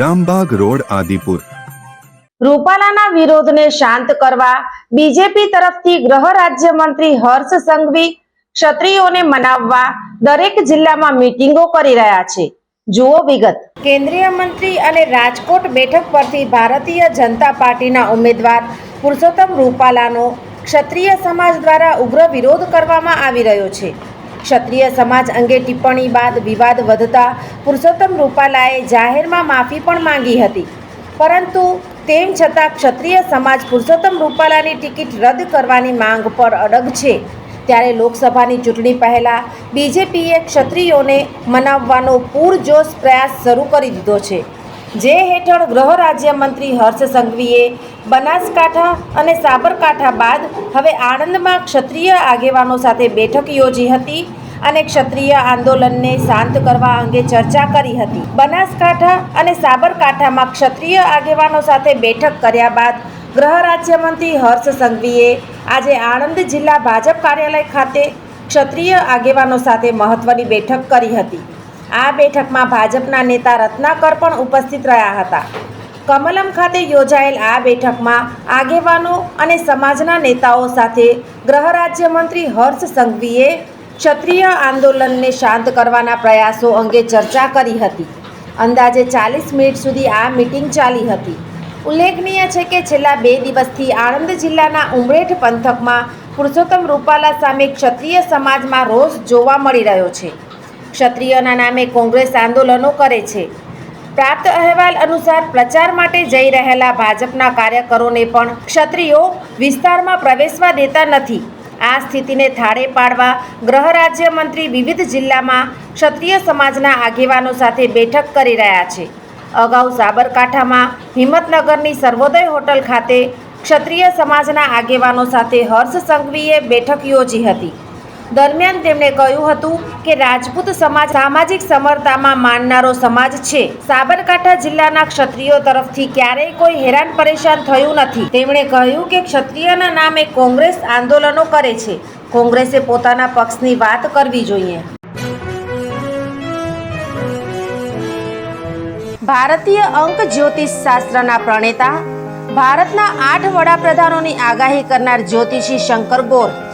Rambag road Adipur. રૂપાલાના વિરોધને શાંત કરવા બીજેપી તરફથી ગૃહ રાજ્યમંત્રી હર્ષ સંઘવી ક્ષત્રિયોને મનાવવા દરેક જિલ્લામાં મીટિંગો કરી રહ્યા છે. જુઓ વિગત. કેન્દ્રીય મંત્રી અને રાજકોટ બેઠક પરથી ભારતીય જનતા પાર્ટીના ઉમેદવાર પુરુષોત્તમ રૂપાલાનો ક્ષત્રિય સમાજ દ્વારા ઉગ્ર વિરોધ કરવામાં આવી રહ્યો છે. ક્ષત્રિય સમાજ અંગે ટિપ્પણી બાદ વિવાદ વધતા પુરુષોત્તમ રૂપાલાએ જાહેરમાં માફી પણ માંગી હતી. પરંતુ તેમ છતાં ક્ષત્રિય સમાજ પુરુષોત્તમ રૂપાલાની ટિકિટ રદ કરવાની માંગ પર અડગ છે. ત્યારે લોકસભાની ચૂંટણી પહેલાં બીજેપીએ ક્ષત્રિયોને મનાવવાનો પૂરજોશ પ્રયાસ શરૂ કરી દીધો છે. જે હેઠળ ગૃહ રાજ્યમંત્રી હર્ષ સંઘવીએ બનાસકાંઠા અને સાબરકાંઠા બાદ હવે આણંદમાં ક્ષત્રિય આગેવાનો સાથે બેઠક યોજી હતી અને ક્ષત્રિય આંદોલનને શાંત કરવા અંગે ચર્ચા કરી હતી. બનાસકાંઠા અને સાબરકાંઠામાં ક્ષત્રિય આગેવાનો સાથે બેઠક કર્યા બાદ ગૃહ રાજ્યમંત્રી હર્ષ સંઘવીએ આજે આણંદ જિલ્લા ભાજપ કાર્યાલય ખાતે ક્ષત્રિય આગેવાનો સાથે મહત્વની બેઠક કરી હતી. આ બેઠકમાં ભાજપના નેતા રત્નાકર પણ ઉપસ્થિત રહ્યા હતા. કમલમ ખાતે યોજાયેલ આ બેઠકમાં આગેવાનો અને સમાજના નેતાઓ સાથે ગૃહ રાજ્યમંત્રી હર્ષ સંઘવીએ ક્ષત્રિય આંદોલનને શાંત કરવાના પ્રયાસો અંગે ચર્ચા કરી હતી. અંદાજે ચાલીસ મિનિટ સુધી આ મિટિંગ ચાલી હતી. ઉલ્લેખનીય છે કે છેલ્લા બે દિવસથી આણંદ જિલ્લાના ઉમરેઠ પંથકમાં પુરુષોત્તમ રૂપાલા સામે ક્ષત્રિય સમાજમાં રોષ જોવા મળી રહ્યો છે. ક્ષત્રિયોના નામે કોંગ્રેસ આંદોલનો કરે છે. પ્રાપ્ત અહેવાલ અનુસાર પ્રચાર માટે જઈ રહેલા ભાજપના કાર્યકરોને પણ ક્ષત્રિયો વિસ્તારમાં પ્રવેશવા દેતા નથી. આ સ્થિતિને થાળે પાડવા ગૃહ રાજ્યમંત્રી વિવિધ જિલ્લામાં ક્ષત્રિય સમાજના આગેવાનો સાથે બેઠક કરી રહ્યા છે. અગાઉ સાબરકાંઠામાં હિંમતનગરની સર્વોદય હોટલ ખાતે ક્ષત્રિય સમાજના આગેવાનો સાથે હર્ષ સંઘવીએ બેઠક યોજી હતી. દરમિયાન તેમણે કહ્યું હતું કે રાજપૂત સમાજ સામાજિક સમરતામાં માનનારો સમાજ છે. સાબરકાંઠા જિલ્લાના ક્ષત્રિયો તરફથી ક્યારેય કોઈ હેરાન પરેશાન થયું નથી. તેમણે કહ્યું કે ક્ષત્રિયના નામે કોંગ્રેસ આંદોલનો કરે છે. કોંગ્રેસે પોતાના પક્ષની વાત કરવી જોઈએ. ભારતીય અંક જ્યોતિષ શાસ્ત્રના પ્રણેતા, ભારતના આઠ વડાપ્રધાનોની આગાહી કરનાર જ્યોતિષી શંકર ગોર